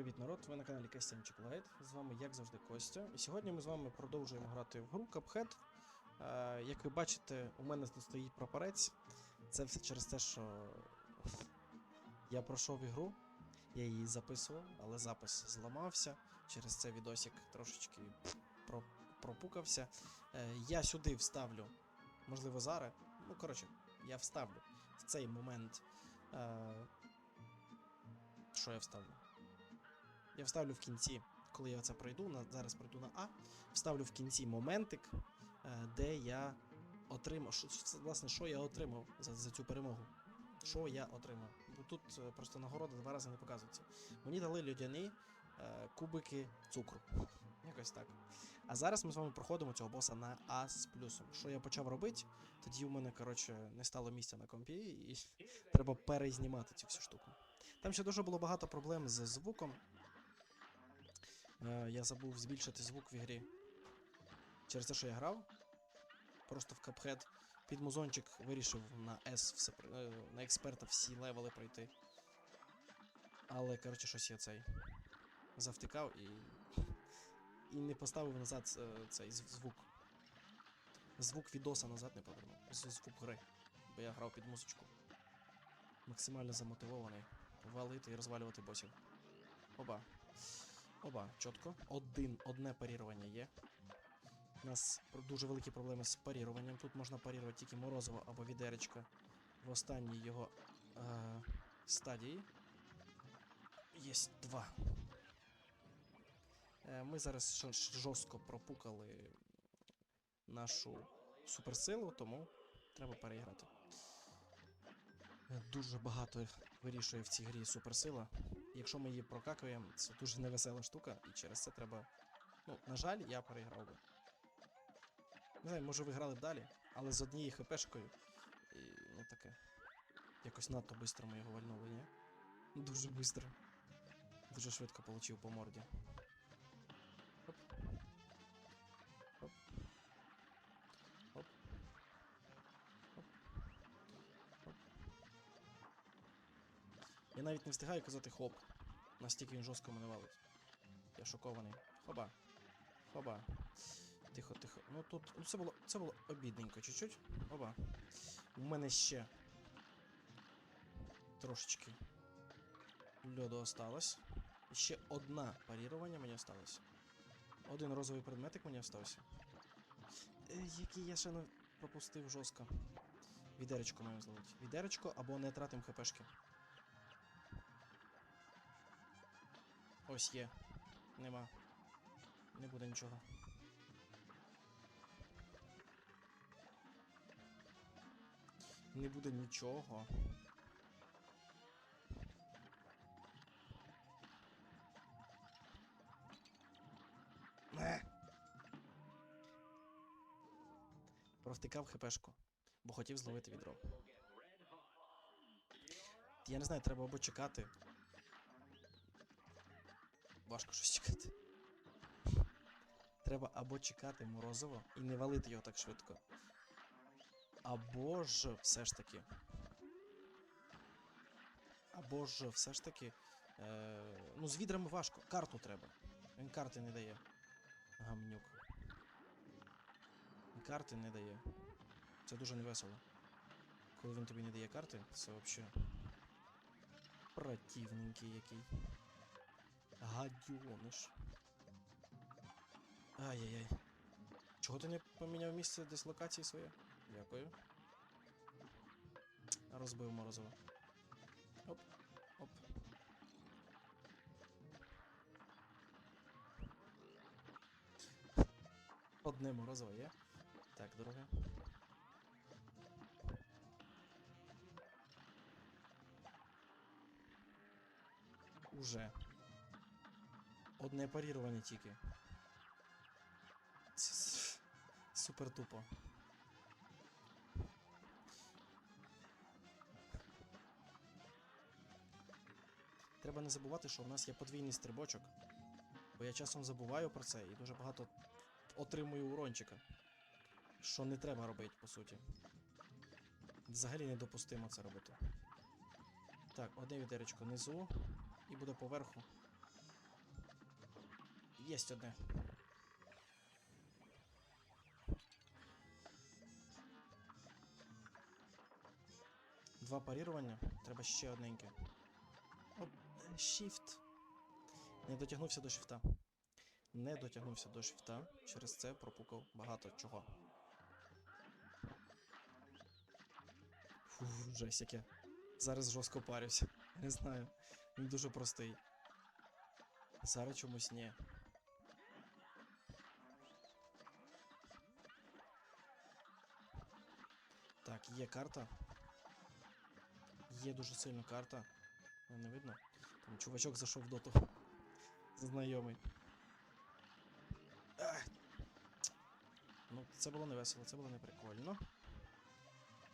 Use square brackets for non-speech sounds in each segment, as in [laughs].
Привіт, народ! Ви на каналі Костянчик Лайт. З вами, як завжди, Костя. І сьогодні ми з вами продовжуємо грати в гру Cuphead. Е, як ви бачите, у мене тут стоїть прапорець. Це все через те, що я пройшов ігру, я її записував, але запис зламався. Через це відосик трошечки про- пропукався. Е, я сюди вставлю, можливо, зараз. Ну, коротше, я вставлю в цей момент. Е, що я вставлю? Я вставлю в кінці, коли я це пройду, на, зараз пройду на А, вставлю в кінці моментик, е, де я отримав. Що, власне, що я отримав за, за цю перемогу. Що я отримав? Бо тут е, просто нагорода два рази не показується. Мені дали людяні е, кубики цукру. Якось так. А зараз ми з вами проходимо цього боса на А з плюсом. Що я почав робити, тоді у мене, коротше, не стало місця на компі, і треба перезнімати цю всю штуку. Там ще дуже було багато проблем з звуком. Е, я забув збільшити звук в ігрі. Через те, що я грав. Просто в Cuphead під музончик вирішив на S все, е, на експерта всі левели пройти. Але, коротше, щось я цей завтикав і. І не поставив назад е, цей звук. Звук відоса назад не повернув. Звук гри. Бо я грав під музичку. Максимально замотивований. Валити і розвалювати босів. Оба. Оба, чітко. Один, одне парірування є. У нас дуже великі проблеми з паріруванням. Тут можна парірувати тільки морозиво або відеречко в останній його е, стадії. Є два. Е, ми зараз жорстко пропукали нашу суперсилу, тому треба переіграти. Е, Дуже багато вирішує в цій грі суперсила. Якщо ми її прокакуємо, це дуже невесела штука, і через це треба. Ну, на жаль, я переграв би. Не знаю, може ви грали б далі, але з однією хпшкою. І ну таке. Якось надто швидко ми його вальнули, ні? Дуже швидко. Дуже швидко получив по морді. Я навіть не встигаю казати хоп. Настільки він жорстко мене валить. Я шокований. Хоба. Хоба. Тихо, тихо. Ну тут. Ну це було. Це було обідненько чуть-чуть. Оба. У мене ще. Трошечки. Льоду осталось. І ще одна парірування мені осталось. Один розовий предметик мені остався. Е, який я ще не пропустив жорстко. Відеречко маємо зловити. Відеречко або не тратим хпшки. Ось є. Нема. Не буде нічого. Не буде нічого. Не. Провтикав хпшку, бо хотів зловити відро. Я не знаю, треба або чекати. Важко щось чекати. Треба або чекати морозиво і не валити його так швидко. Або ж все ж таки. Або ж все ж таки. Е, ну, з відрами важко. Карту треба. Він карти не дає. Гамнюк. Карти не дає. Це дуже невесело. Коли він тобі не дає карти, це взагалі. Противненький який. Гадюниш. Ай-яй-яй. Чого ти не поміняв місце дислокації своє? Дякую. Розбив морозиво. Оп, оп. Одне морозиво є. Так, друге. Уже. Одне парірування тільки. Це супер тупо. Треба не забувати, що в нас є подвійний стрибочок. Бо я часом забуваю про це і дуже багато отримую урончика. Що не треба робити, по суті. Взагалі недопустимо це робити. Так, одне відеречко внизу і буде поверху. Єсть одне. Два парірування, треба ще одненьке. Оп, е, Shift. Не дотягнувся до шифта. Не дотягнувся до шифта. Через це пропукав багато чого. Фу, жесть яке. Зараз жорстко парюся. Не знаю. Він дуже простий. Зараз чомусь ні. Так, є карта. Є дуже сильна карта. Не видно? Там чувачок зайшов в доту. Знайомий. Ну, це було не весело, це було не прикольно.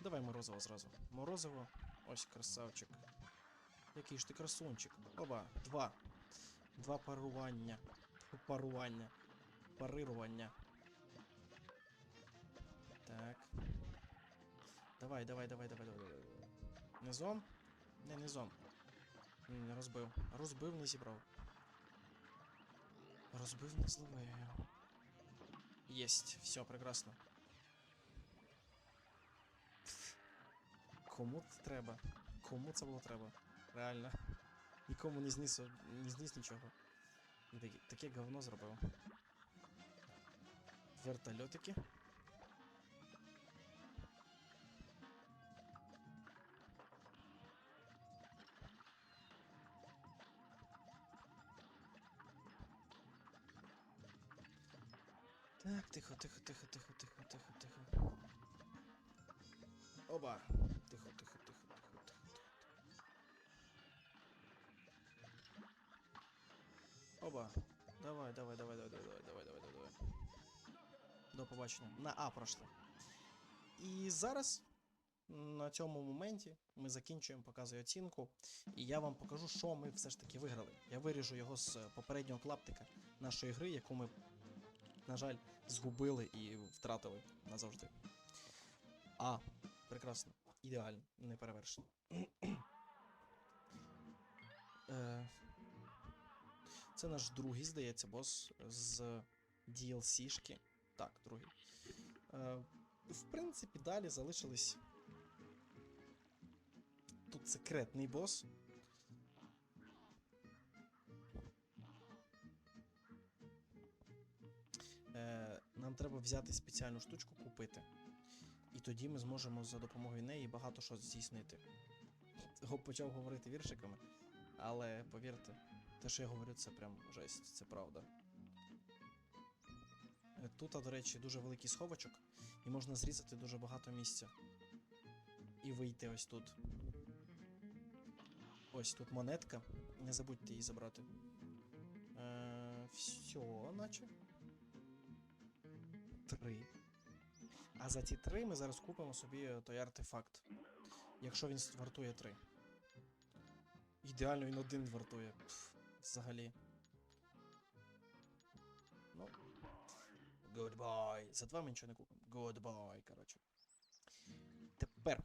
Давай морозиво зразу. Морозиво. Ось красавчик. Який ж ти красунчик. Оба, два. Два парування. Парування. Парирування. Так. Давай, давай, давай, давай, давай. давай. Низом? Не, низом. Ні, Не розбив. Розбив, не зібрав. Розбив, не зловив. Єсть, все, прекрасно. Кому це треба? Кому це було треба? Реально. Нікому не зніс, не зніс нічого. І таке, таке говно зробив. Вертольотики. Тихо, тихо, тихо, тихо, тихо, тихо. Оба. Тихо, тихо, тихо, тихо, тихо, тихо. Оба. Давай, давай, давай, давай, давай, давай, давай, давай, давай, давай. До побачення. На А пройшли. І зараз на цьому моменті ми закінчуємо, показую оцінку, і я вам покажу, що ми все ж таки виграли. Я виріжу його з попереднього клаптика нашої гри, яку ми, на жаль, згубили і втратили назавжди. А, прекрасно. Ідеально, не перевершено. Е, Це наш другий, здається, бос з DLC-шки. Так, другий. Е, В принципі, далі залишились. Тут секретний бос. Нам треба взяти спеціальну штучку купити. І тоді ми зможемо за допомогою неї багато що здійснити. Почав говорити віршиками, але повірте, те, що я говорю, це прям жесть, це правда. Е, Тут, до речі, дуже великий сховочок, і можна зрізати дуже багато місця. І вийти ось тут. Ось тут монетка. Не забудьте її забрати. Е, все, наче. Три. А за ці три ми зараз купимо собі той артефакт. Якщо він вартує три. Ідеально він один вартує. Пф, взагалі. Ну. Goodbye. За два ми нічого не купимо. Goodbye, коротше. Тепер.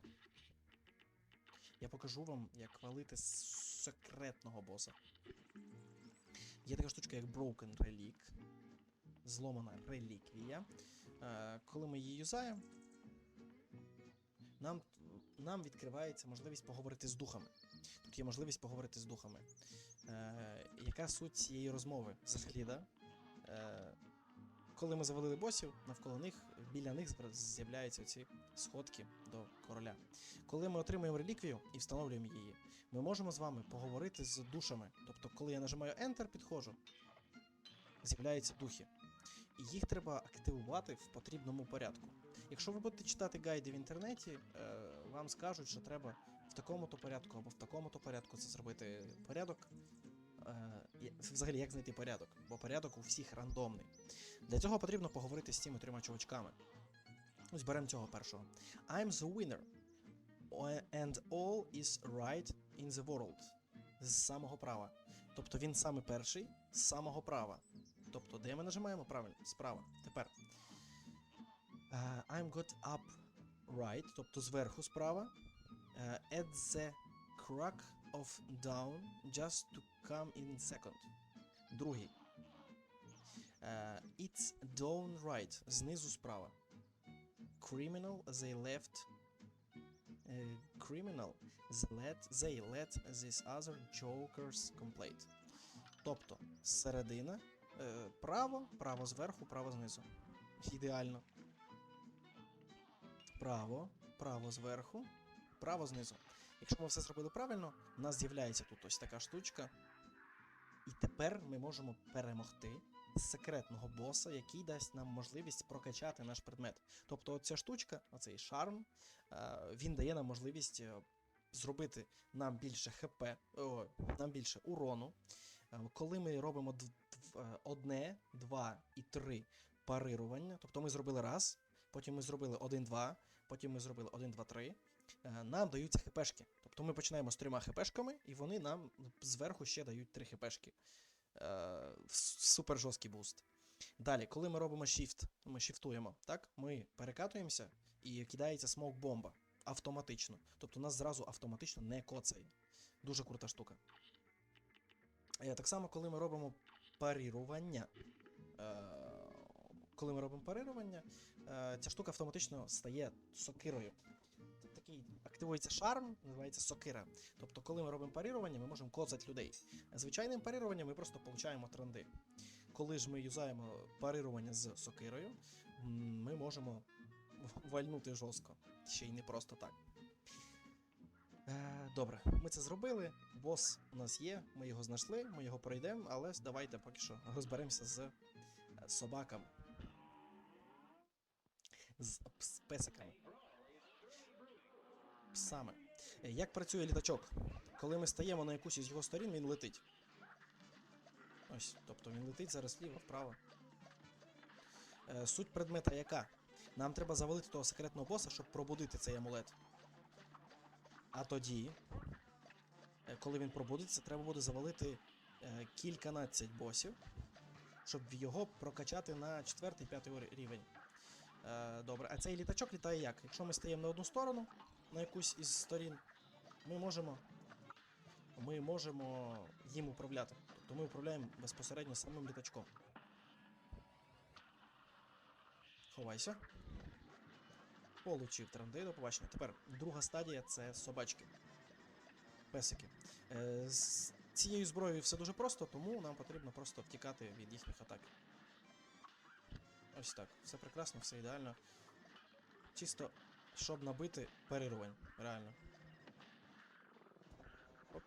Я покажу вам, як валити секретного боса. Є така штучка, як Broken Relic. Зломана реліквія. Е, коли ми її юзаємо, нам, нам відкривається можливість поговорити з духами. Тут є можливість поговорити з духами. Е, яка суть цієї розмови взагалі, да? Е, коли ми завалили босів, навколо них, біля них з'являються ці сходки до короля. Коли ми отримуємо реліквію і встановлюємо її, ми можемо з вами поговорити з душами. Тобто, коли я нажимаю Enter, підходжу, з'являються духи. І їх треба активувати в потрібному порядку. Якщо ви будете читати гайди в інтернеті, е, вам скажуть, що треба в такому-то порядку або в такому-то порядку це зробити порядок. Е, взагалі, як знайти порядок? Бо порядок у всіх рандомний. Для цього потрібно поговорити з цими трьома чувачками. Ось беремо цього першого. I'm the winner. And all is right in the world. З самого права. Тобто він саме перший з самого права. Тобто, де ми нажимаємо правильно? Справа. Тепер. Е, I'm got up right, тобто зверху справа. Е, at the crack of down just to come in second. Другий. Е, it's down right. Знизу справа. Criminal, they left. е, criminal, they let, they let this other jokers complete. Тобто, середина, е, право, право зверху, право знизу. Ідеально. Право, право зверху, право знизу. Якщо ми все зробили правильно, у нас з'являється тут ось така штучка. І тепер ми можемо перемогти секретного боса, який дасть нам можливість прокачати наш предмет. Тобто, оця штучка, оцей шарм, е, він дає нам можливість е, зробити нам більше ХП, о, нам більше урону. Е, Коли ми робимо е, одне, два і три парирування, тобто ми зробили раз, потім ми зробили один-два, потім ми зробили один, два, три. е, Нам даються хпшки. Тобто ми починаємо з трьома хпшками, і вони нам зверху ще дають три хпшки. Супер жорсткий буст. Далі, коли ми робимо shift, ми шифтуємо, так? Ми перекатуємося і кидається смок бомба автоматично. Тобто нас зразу автоматично не коцає. Дуже крута штука. Е, Так само, коли ми робимо парірування. Е, коли ми робимо парирування, е, ця штука автоматично стає сокирою. Такий активується шарм, називається сокира. Тобто, коли ми робимо парірування, ми можемо коцати людей. Звичайним парируванням ми просто получаємо тренди. Коли ж ми юзаємо парирування з сокирою, ми можемо вальнути жорстко. Ще й не просто так. Е, добре, ми це зробили. Бос у нас є, ми його знайшли, ми його пройдемо, але давайте поки що розберемося з е, собаками. З песиками. Псами. Е, Як працює літачок? Коли ми стаємо на якусь із його сторін, він летить. Ось, тобто він летить зараз вліво, вправо. Суть предмета яка? Нам треба завалити того секретного боса, щоб пробудити цей амулет. А тоді, е, коли він пробудиться, треба буде завалити е, кільканадцять босів, щоб його прокачати на 4-5 рівень. Е, добре, а цей літачок літає як? Якщо ми стаємо на одну сторону, на якусь із сторін, ми можемо. Ми можемо їм управляти. Тобто ми управляємо безпосередньо самим літачком. Ховайся. Получив тренди, до побачення. Тепер друга стадія це собачки. Песики. Е, з цією зброєю все дуже просто, тому нам потрібно просто втікати від їхніх атак. Ось так. Все прекрасно, все ідеально. Чисто, щоб набити перервань, реально. Оп.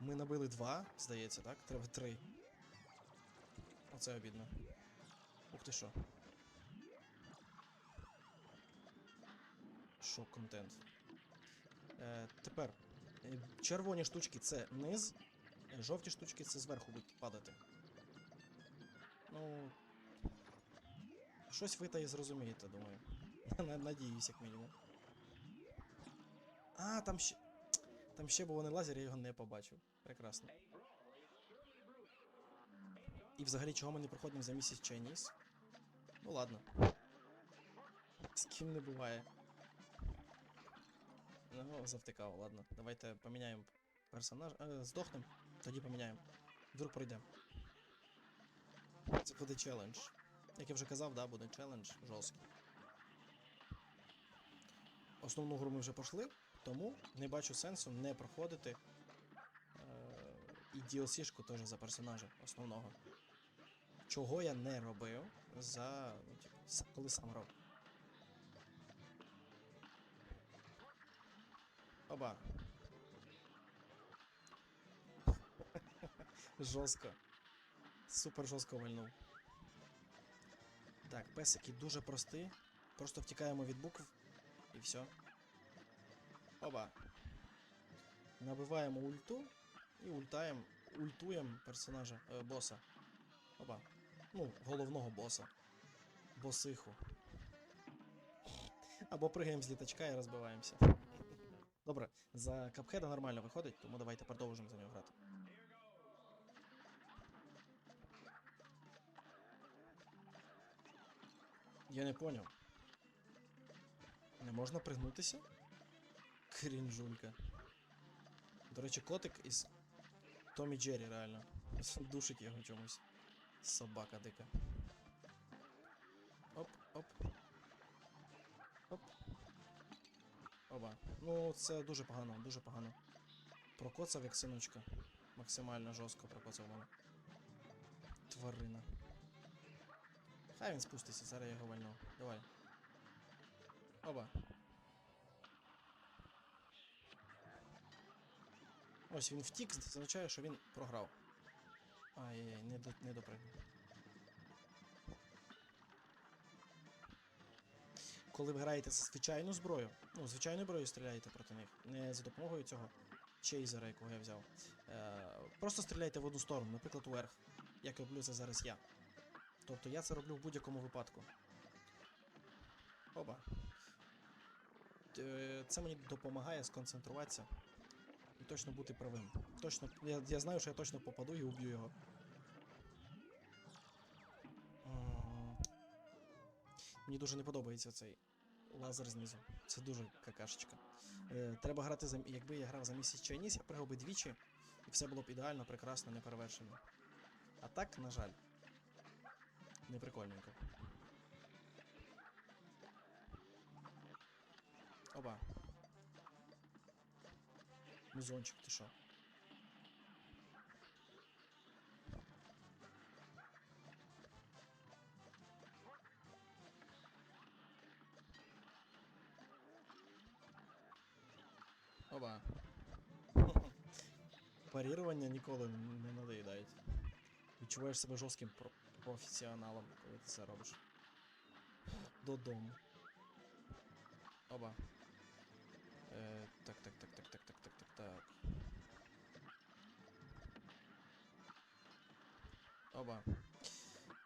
Ми набили два, здається, так? Треба три. Оце обідно. Ух ти що. Шок контент. Е, тепер. е, Червоні штучки це низ, е, жовті штучки це зверху будуть падати. Ну. Щось ви та і зрозумієте, думаю. [laughs] Надіюсь, як мінімум. А, там ще. Там ще був не лазер, я його не побачив. Прекрасно. І взагалі, чого ми не проходимо за місяць Chinese? Ну ладно. З ким не буває. Ну, завтикав, ладно. Давайте поміняємо персонаж. Е, здохнем, тоді поміняємо. Вдруг пройдемо. Це буде челендж. Як я вже казав, да, буде челендж жорсткий. Основну гру ми вже пройшли, тому не бачу сенсу не проходити е, і DLC-шку теж за персонажа основного. Чого я не робив за. Ну, типу, коли сам робив. Оба. жорстко. Супер жорстко вальнув. Так, песики дуже прості. Просто втікаємо від букв і все. Оба. Набиваємо ульту і ультаємо, ультуємо персонажа, е, боса. Оба. Ну, головного боса. Босиху. Або пригаємо з літачка і розбиваємося. Добре, за капхеда нормально виходить, тому давайте продовжимо за нього грати. Я не поняв. Не можна пригнутися? Крінжулька. До речі, котик із Томі Джері, реально. [laughs] Душить його чомусь. Собака дика. Оп, оп. Оп. Оба. Ну, це дуже погано, дуже погано. Прокоцав як синочка. Максимально жорстко прокоцав мене. Тварина. Хай він спуститься, зараз я його вальну. Давай. Оба. Ось він втік, це означає, що він програв. Ай-яй, не, до, не допригнув. Коли ви граєте за звичайну зброю, ну, звичайною зброєю стріляєте проти них, не за допомогою цього чейзера, якого я взяв. Е, просто стріляйте в одну сторону, наприклад, уверх. Як роблю це зараз я. Тобто я це роблю в будь-якому випадку. Оба. Це мені допомагає сконцентруватися і точно бути правим. Точно, я, я знаю, що я точно попаду і уб'ю його. Мені дуже не подобається цей лазер знизу. Це дуже какашечка. Е, треба грати за. Якби я грав за місяць Чайніс, я пригав би двічі, і все було б ідеально, прекрасно, неперевершено. А так, на жаль. Не прикольненько. Оба. Музончик, ти що? Оба. Парірування ніколи не надоїдають. Відчуваєш себе жорстким про- професіоналом, коли ти це робиш. Додому. Оба. Е, так, так, так, так, так, так, так, так, так. Оба.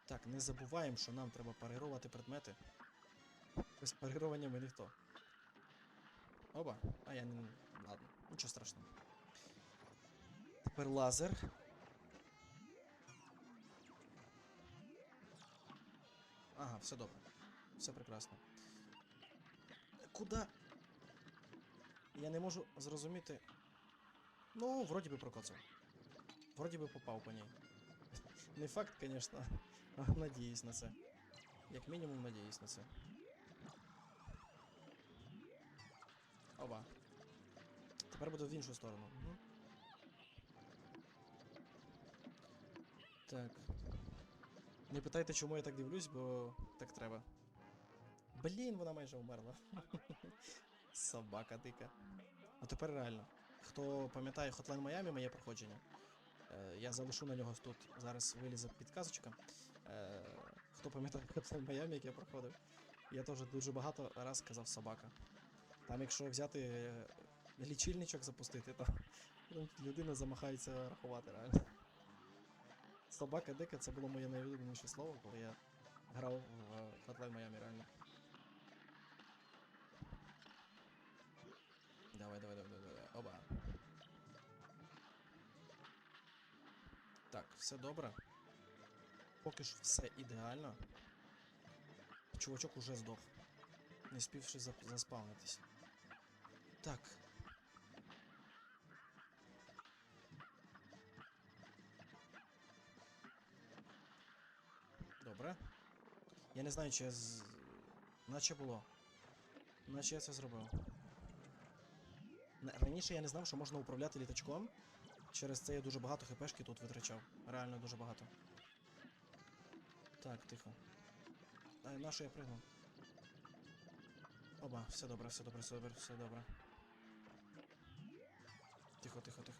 Так, не забуваємо, що нам треба парирувати предмети. Без парирування ми ніхто. Оба. А я не. Нічого страшного. Тепер лазер. Ага, все добре. Все прекрасно. Куда? Я не можу зрозуміти. Ну, вроді би прокоцав. Вроді би попав по ній. [laughs] Не факт, звісно. [laughs] Надіюсь на це. Як мінімум надіюсь на це. Оба. Тепер буду в іншу сторону. Угу. Так. Не питайте, чому я так дивлюсь, бо так треба. Блін, вона майже вмерла. [laughs] Собака дика. А тепер реально. Хто пам'ятає Hotline Miami, моє проходження. Е, я залишу на нього тут. Зараз вилізе підказочка. Е, хто пам'ятає Hotline Miami, як я проходив. Я теж дуже багато раз казав собака. Там, якщо взяти е, лічильничок запустити, ну, людина замахається рахувати реально. Собака дика це було моє найулюбленіше слово, коли я грав в Hotline Miami, реально. Давай, давай, давай, давай, давай. Оба. Так, все добре. Поки що все ідеально. Чувачок уже здох. Не співши заспавнитись. Так. Добре. Я не знаю, чи я з... Наче було. Наче я це зробив. Раніше я не знав, що можна управляти літачком. Через це я дуже багато хпшки тут витрачав. Реально дуже багато. Так, тихо. А, на що я пригнув? Оба, все добре, все добре, все добре, все добре. Тихо, тихо, тихо.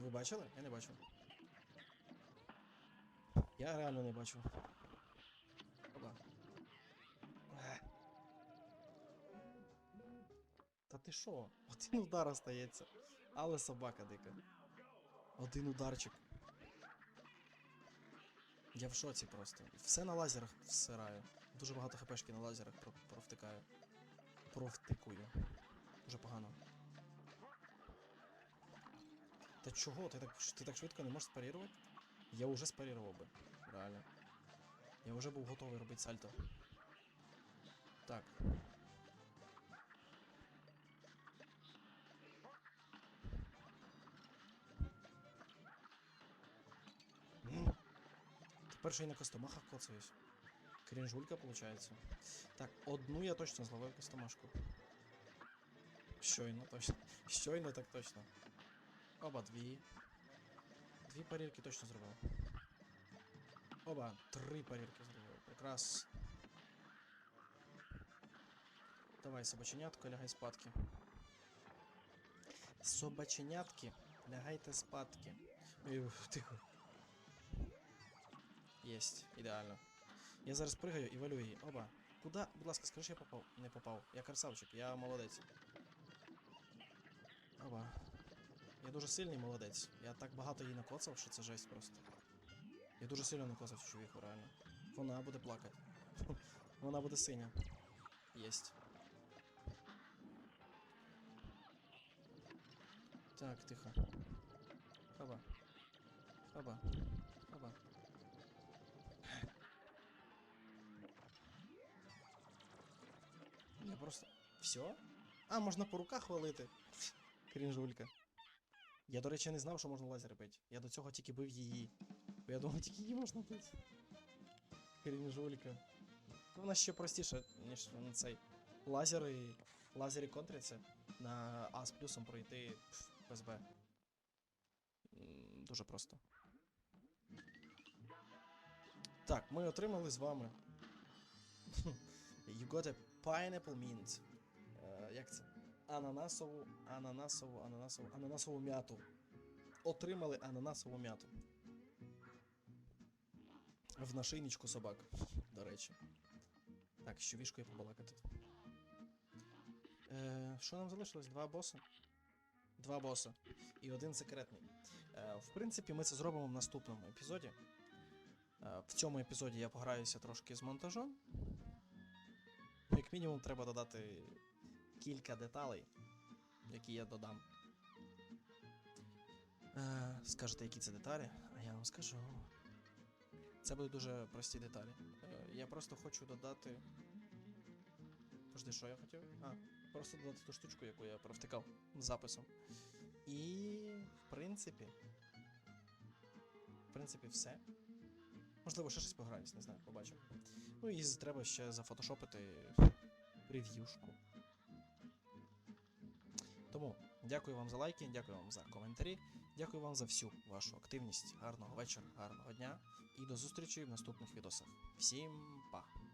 Ви бачили? Я не бачу. Я реально не бачу. Оба. Е. Та ти що? Один удар остається. Але собака дика. Один ударчик. Я в шоці просто. Все на лазерах всираю. Дуже багато хпшки на лазерах провтикаю. Провтикую. Дуже погано. Та чого? Ти так, ш- ти так швидко не можеш спарірувати? Я вже спарірував би. Реально. Я вже був готовий робити сальто. Так. Перший на костомахах коцаюсь. Крінжулька, виходить. Так, одну я точно зловив костомашку. Щойно точно. Щойно так точно. Оба дві. Дві парірки точно зробив. Оба, три парірки зробив. Якраз. Давай, собаченятко, лягай спадки. Собаченятки, лягайте спадки. Тихо. Єсть, ідеально. Я зараз пригаю і валю її. Оба. Куда? Будь ласка, скажи, що я попав. Не попав. Я красавчик, я молодець. Оба. Я дуже сильний молодець. Я так багато її накоцав, що це жесть просто. Я дуже сильно накоцав цю реально. Вона буде плакати. [laughs] Вона буде синя. Єсть. Так, тихо. Хаба. Хаба. Хаба. Я просто. Все? А, можна по руках валити. Крінжулька. Я, до речі, не знав, що можна лазер бити. Я до цього тільки бив її. Бо я думав, тільки її можна бити. Крінжулька. Вона ще простіша, ніж на цей. Лазери. Лазери контряться. На А з плюсом пройти пф, без Б. Дуже просто. Так, ми отримали з вами. [laughs] You got a pineapple mint. Е, як це? Ананасову, ананасову, ананасову, ананасову м'яту. Отримали ананасову м'яту. В нашийничку собак, до речі. Так, що вішкою побалакати. Е, що нам залишилось? Два боси? Два боса. І один секретний. Е, в принципі, ми це зробимо в наступному епізоді. Е, в цьому епізоді я пограюся трошки з монтажом. Як мінімум, треба додати кілька деталей, які я додам. Е, скажете, які це деталі, а я вам скажу. Це будуть дуже прості деталі. Е, я просто хочу додати. Подожди, що я хотів? А, просто додати ту штучку, яку я провтикав записом. І в принципі. В принципі, все. Можливо, ще щось пограюсь, не знаю, побачимо. Ну і треба ще зафотошопити прев'юшку. Тому дякую вам за лайки, дякую вам за коментарі, дякую вам за всю вашу активність. Гарного вечора, гарного дня і до зустрічі в наступних відосах. Всім па!